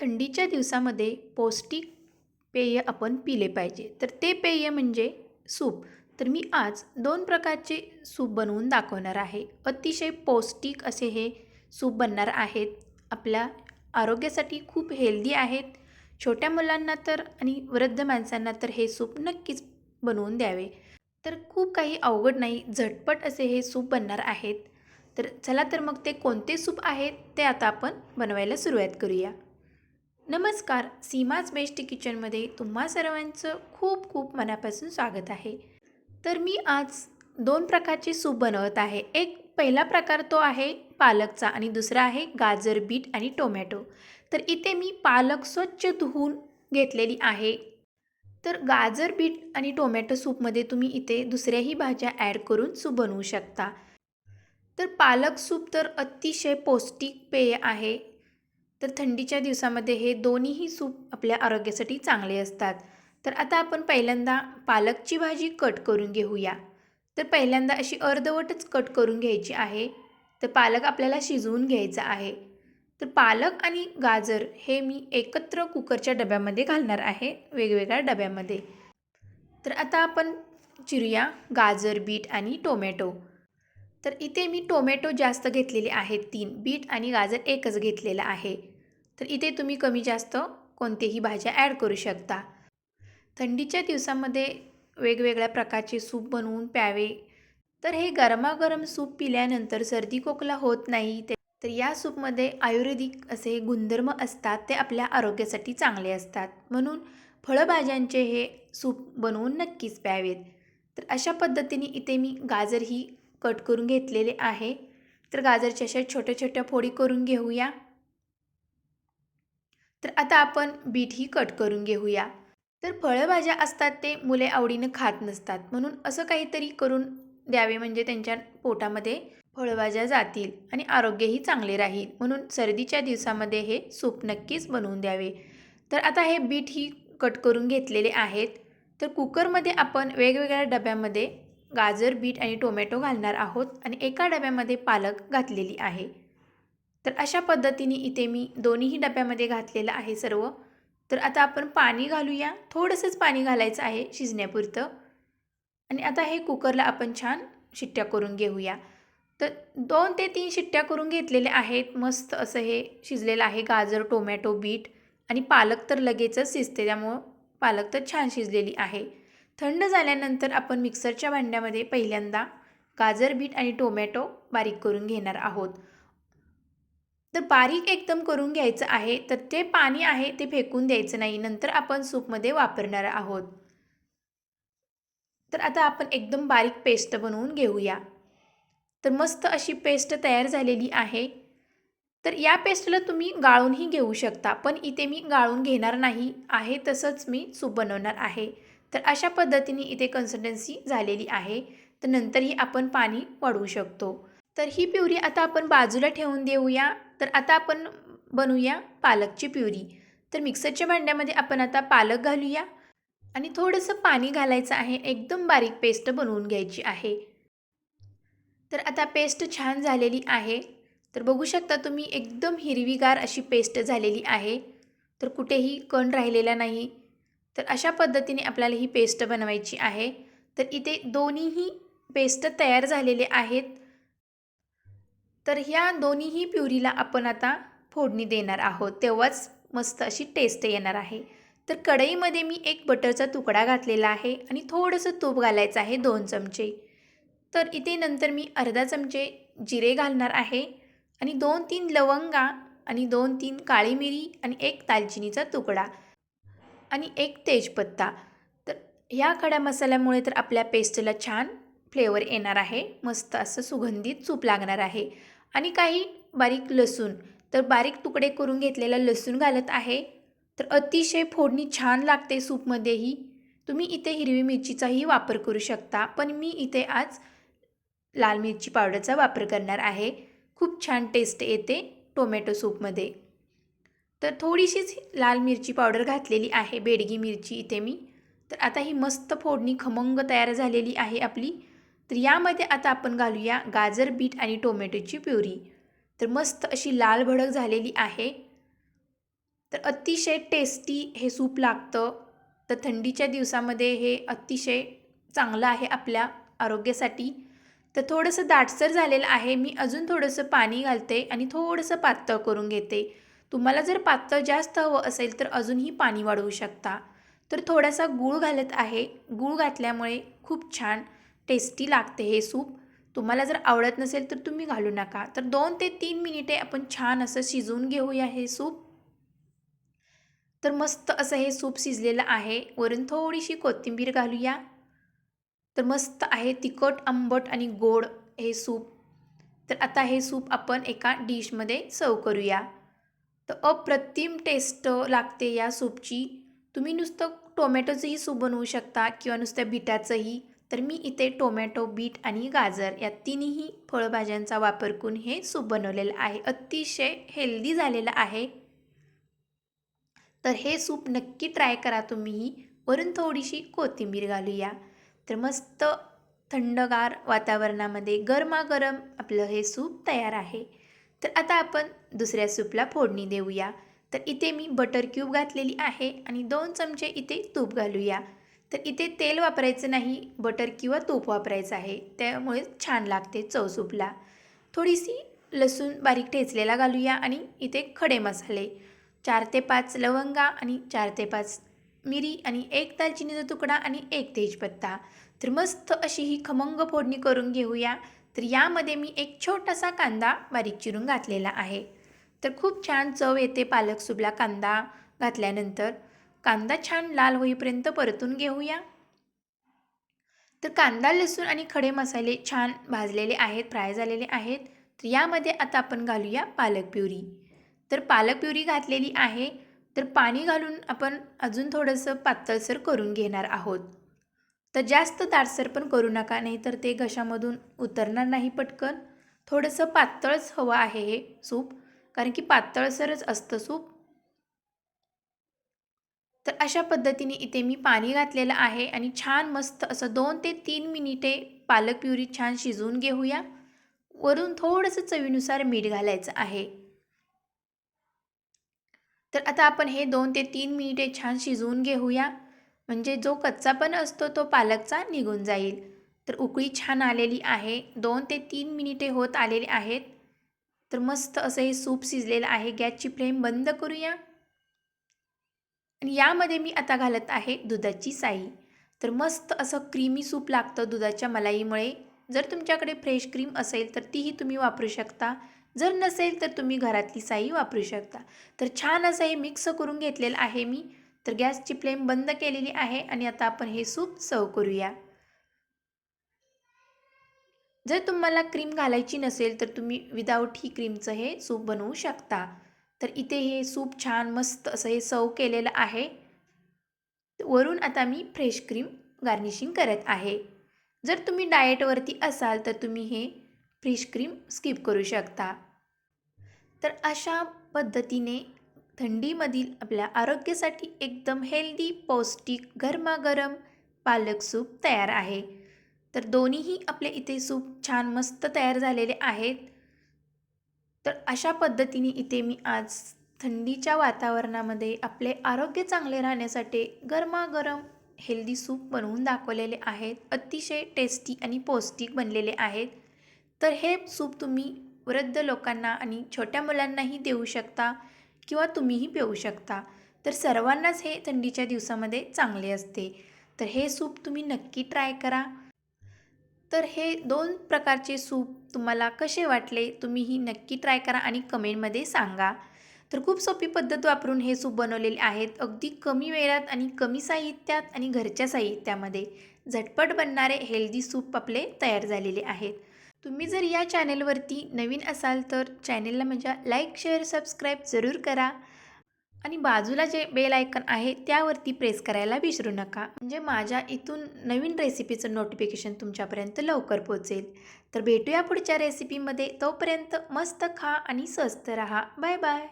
थंडीच्या दिवसामध्ये पौष्टिक पेय आपण पिले पाहिजे. तर ते पेय म्हणजे सूप. तर मी आज दोन प्रकारचे सूप बनवून दाखवणार आहे. अतिशय पौष्टिक असे हे सूप बनणार आहेत. आपल्या आरोग्यासाठी खूप हेल्दी आहेत. छोट्या मुलांना तर आणि वृद्ध माणसांना तर हे सूप नक्कीच बनवून द्यावे. तर खूप काही अवघड नाही झटपट असे हे सूप बनणार आहेत. तर चला तर मग ते कोणते सूप आहेत ते आता आपण बनवायला सुरुवात करूया. नमस्कार सीमाज बेस्ट किचनमध्ये तुम्हा सर्वांचं खूप खूप मनापासून स्वागत आहे. तर मी आज दोन प्रकारचे सूप बनवत आहे. एक पहिला प्रकार तो आहे पालकचा आणि दुसरा आहे गाजर बीट आणि टोमॅटो. तर इथे मी पालक स्वच्छ धुवून घेतलेली आहे. तर गाजर बीट आणि टोमॅटो सूपमध्ये तुम्ही इथे दुसऱ्याही भाज्या ॲड करून सूप बनवू शकता. तर पालक सूप तर अतिशय पौष्टिक पेय आहे. तर थंडीच्या दिवसामध्ये हे दोन्हीही सूप आपल्या आरोग्यासाठी चांगले असतात. तर आता आपण पहिल्यांदा पालकची भाजी कट करून घेऊया. तर पहिल्यांदा अशी अर्धवटच कट करून घ्यायची आहे. तर पालक आपल्याला शिजवून घ्यायचा आहे. तर पालक आणि गाजर हे मी एकत्र कुकरच्या डब्यामध्ये घालणार आहे वेगवेगळ्या डब्यामध्ये. तर आता आपण चिरूया गाजर बीट आणि टोमॅटो. तर इथे मी टोमॅटो जास्त घेतलेले आहेत तीन बीट आणि गाजर एकच घेतलेलं आहे. तर इथे तुम्ही कमी जास्त कोणतेही भाज्या ॲड करू शकता. थंडीच्या दिवसामध्ये वेगवेगळ्या प्रकारचे सूप बनवून प्यावे. तर हे गरमागरम सूप पिल्यानंतर सर्दी खोकला होत नाही ते तर या सूपमध्ये आयुर्वेदिक असे गुणधर्म असतात ते आपल्या आरोग्यासाठी चांगले असतात. म्हणून फळभाज्यांचे हे सूप बनवून नक्कीच प्यावेत. तर अशा पद्धतीने इथे मी गाजर ही कट करून घेतलेले आहे. तर गाजरच्या अशा छोट्या छोट्या फोडी करून घेऊया. तर आता आपण बीट ही कट करून घेऊया. तर फळभाज्या असतात ते मुले आवडीनं खात नसतात म्हणून असं काहीतरी करून द्यावे म्हणजे त्यांच्या पोटामध्ये फळभाज्या जातील आणि आरोग्यही चांगले राहील म्हणून सर्दीच्या दिवसामध्ये हे सूप नक्कीच बनवून द्यावे. तर आता हे बीट ही कट करून घेतलेले आहेत. तर कुकरमध्ये आपण वेगवेगळ्या डब्यामध्ये गाजर बीट आणि टोमॅटो घालणार आहोत आणि एका डब्यामध्ये पालक घातलेली आहे. तर अशा पद्धतीने इथे मी दोन्हीही डब्यामध्ये घातलेलं आहे सर्व. तर आता आपण पाणी घालूया. थोडंसंच पाणी घालायचं आहे शिजण्यापुरतं. आणि आता हे कुकरला आपण छान शिट्ट्या करून घेऊया. तर दोन ते तीन शिट्ट्या करून घेतलेल्या आहेत. मस्त असं हे शिजलेलं आहे. गाजर टोमॅटो बीट आणि पालक तर लगेचच शिजते. त्यामुळं पालक तर छान शिजलेली आहे. थंड झाल्यानंतर आपण मिक्सरच्या भांड्यामध्ये पहिल्यांदा गाजर बीट आणि टोमॅटो बारीक करून घेणार आहोत. तर बारीक एकदम करून घ्यायचं आहे तर ते पाणी आहे ते फेकून द्यायचं नाही नंतर आपण सूपमध्ये वापरणार आहोत. तर आता आपण एकदम बारीक पेस्ट बनवून घेऊया. तर मस्त अशी पेस्ट तयार झालेली आहे. तर या पेस्टला तुम्ही गाळूनही घेऊ शकता पण इथे मी गाळून घेणार नाही आहे तसंच मी सूप बनवणार आहे. तर अशा पद्धतीने इथे कन्सिस्टन्सी झालेली आहे. तर नंतरही आपण पाणी वाढवू शकतो. तर ही प्युरी आता आपण बाजूला ठेवून देऊया. तर आता आपण बनवूया पालकची प्युरी. तर मिक्सरच्या भांड्यामध्ये आपण आता पालक घालूया आणि थोडंसं पाणी घालायचं आहे. एकदम बारीक पेस्ट बनवून घ्यायची आहे. तर आता पेस्ट छान झालेली आहे. तर बघू शकता तुम्ही एकदम हिरवीगार अशी पेस्ट झालेली आहे. तर कुठेही कण राहिलेला नाही. तर अशा पद्धतीने आपल्याला ही पेस्ट बनवायची आहे. तर इथे दोन्हीही पेस्ट तयार झालेले आहेत. तर ह्या दोन्हीही प्युरीला आपण आता फोडणी देणार आहोत. तेव्हाच मस्त अशी टेस्ट येणार आहे. तर कढईमध्ये मी एक बटरचा तुकडा घातलेला आहे आणि थोडंसं तूप घालायचं आहे दोन चमचे. तर इथे नंतर मी अर्धा चमचे जिरे घालणार आहे आणि दोन तीन लवंगा आणि दोन तीन काळी मिरी आणि एक दालचिनीचा तुकडा आणि एक तेजपत्ता. तर ह्या खड्या मसाल्यामुळे तर आपल्या पेस्टला छान फ्लेवर येणार आहे. मस्त असं सुगंधित सूप लागणार आहे. आणि काही बारीक लसूण. तर बारीक तुकडे करून घेतलेला लसूण घालत आहे. तर अतिशय फोडणी छान लागते सूपमध्येही. तुम्ही इथे हिरवी मिरचीचाही वापर करू शकता पण मी इथे आज लाल मिरची पावडरचा वापर करणार आहे. खूप छान टेस्ट येते टोमॅटो सूपमध्ये. तर थोडीशीच लाल मिरची पावडर घातलेली आहे बेडगी मिरची इथे मी. तर आता ही मस्त फोडणी खमंग तयार झालेली आहे आपली. तर यामध्ये आता आपण घालूया गाजर बीट आणि टोमॅटोची प्युरी. तर मस्त अशी लाल भडक झालेली आहे. तर अतिशय टेस्टी हे सूप लागतं. तर थंडीच्या दिवसामध्ये हे अतिशय चांगलं आहे आपल्या आरोग्यासाठी. तर थोडंसं दाटसर झालेलं आहे. मी अजून थोडंसं पाणी घालते आणि थोडंसं पातळ करून घेते. तुम्हाला जर पातळ जास्त हवं असेल तर अजूनही पाणी वाढवू शकता. तर थोडासा गूळ घालत आहे. गूळ घातल्यामुळे खूप छान टेस्टी लागते हे सूप. तुम्हाला जर आवडत नसेल तर तुम्ही घालू नका. तर दोन ते तीन मिनिटे आपण छान असं शिजवून घेऊया हे सूप. तर मस्त असं हे सूप शिजलेलं आहे. वरून थोडीशी कोथिंबीर घालूया. तर मस्त आहे तिखट आंबट आणि गोड हे सूप. तर आता हे सूप आपण एका डिशमध्ये सर्व करूया. तर अप्रतिम टेस्ट लागते या सूपची. तुम्ही नुसतं टोमॅटोचंही सूप बनवू शकता किंवा नुसत्या बिटाचंही. तर मी इथे टोमॅटो बीट आणि गाजर या तिन्ही फळभाज्यांचा वापर करून हे सूप बनवलेलं आहे. अतिशय हेल्दी झालेलं आहे. तर हे सूप नक्की ट्राय करा तुम्हीही वरून थोडीशी कोथिंबीर घालूया. तर मस्त थंडगार वातावरणामध्ये गरमागरम आपलं हे सूप तयार आहे. तर आता आपण दुसऱ्या सूपला फोडणी देऊया. तर इथे मी बटर क्यूब घातलेली आहे आणि दोन चमचे इथे तूप घालूया. तर इथे तेल वापरायचं नाही बटर किंवा तूप वापरायचं आहे. त्यामुळे छान लागते चवसूपला थोडीशी लसूण बारीक ठेचलेला घालूया आणि इथे खडे मसाले. चार ते पाच लवंगा आणि चार ते पाच मिरी आणि एक दालचिनीचा तुकडा आणि एक तेजपत्ता. तर मस्त अशी ही खमंग फोडणी करून घेऊया. तर यामध्ये मी एक छोटासा कांदा बारीक चिरून घातलेला आहे. तर खूप छान चव येते पालक सुबला कांदा घातल्यानंतर. कांदा छान लाल होईपर्यंत परतून घेऊया. तर कांदा लसूण आणि खडे मसाले छान भाजलेले आहेत फ्राय झालेले आहेत. तर यामध्ये आता आपण घालूया पालक प्युरी. तर पालक प्युरी घातलेली आहे. तर पाणी घालून आपण अजून थोडंसं पातळसर करून घेणार आहोत. तर जास्त दाटसर पण करू नका नाही तर ते घशामधून उतरणार नाही पटकन. थोडंसं पातळच हवं आहे हे सूप कारण की पातळसरच असतं सूप. तर अशा पद्धतीने इथे मी पाणी घातलेलं आहे आणि छान मस्त असं दोन ते तीन मिनिटे पालक प्युरी छान शिजवून घेऊया. वरून थोडंसं चवीनुसार मीठ घालायचं आहे. तर आता आपण हे दोन ते तीन मिनिटे छान शिजवून घेऊया. म्हणजे जो कच्चा पण असतो तो पालकचा निघून जाईल. तर उकळी छान आलेली आहे. दोन ते तीन मिनिटे होत आलेले आहेत. तर मस्त असं हे सूप शिजलेलं आहे. गॅसची फ्लेम बंद करूया. आणि यामध्ये मी आता घालत आहे दुधाची साई. तर मस्त असं क्रीमी सूप लागतं दुधाच्या मलाईमुळे. जर तुमच्याकडे फ्रेश क्रीम असेल तर तीही तुम्ही वापरू शकता. जर नसेल तर तुम्ही घरातली साई वापरू शकता. तर छान असं हे मिक्स करून घेतलेलं आहे मी. तर गॅसची फ्लेम बंद केलेली आहे आणि आता आपण हे सूप सर्व करूया. जर तुम्हाला क्रीम घालायची नसेल तर तुम्ही विदाऊट ही क्रीमचं हे सूप बनवू शकता. तर इथे हे सूप छान मस्त असं हे सव केलेलं आहे. वरून आता मी फ्रेश क्रीम गार्निशिंग करत आहे. जर तुम्ही डाएटवरती असाल तर तुम्ही हे फ्रेश क्रीम स्किप करू शकता. तर अशा पद्धतीने थंडीमधील आपल्या आरोग्यासाठी एकदम हेल्दी पौष्टिक गरमागरम पालक सूप तयार आहे. तर दोन्हीही आपले इथे सूप छान मस्त तयार झालेले आहेत. तर अशा पद्धतीने इथे मी आज थंडीच्या वातावरणामध्ये आपले आरोग्य चांगले राहण्यासाठी गरमागरम हेल्दी सूप बनवून दाखवलेले आहेत. अतिशय टेस्टी आणि पौष्टिक बनलेले आहेत. तर हे सूप तुम्ही वृद्ध लोकांना आणि छोट्या मुलांनाही देऊ शकता किंवा तुम्हीही पिऊ शकता. तर सर्वांनाच हे थंडीच्या दिवसामध्ये चांगले असते. तर हे सूप तुम्ही नक्की ट्राय करा. तर हे दोन प्रकारचे सूप तुम्हाला कसे वाटले तुम्हीही नक्की ट्राय करा आणि कमेंटमध्ये सांगा. तर खूप सोपी पद्धत वापरून हे सूप बनवलेले आहेत अगदी कमी वेळात आणि कमी साहित्यात आणि घरच्या साहित्यामध्ये. झटपट बनणारे हेल्दी सूप आपले तयार झालेले आहेत. तुम्ही जर या चॅनेलवरती नवीन असाल तर चॅनेलला माझ्या लाईक शेअर सबस्क्राईब जरूर करा. आणि बाजूला जे बेल आयकन आहे त्यावरती प्रेस करायला विसरू नका. म्हणजे माझ्या इथून नवीन रेसिपीचं नोटिफिकेशन तुमच्यापर्यंत लवकर पोचेल. तर भेटूया पुढच्या रेसिपीमध्ये तोपर्यंत मस्त खा आणि स्वस्त रहा. Bye bye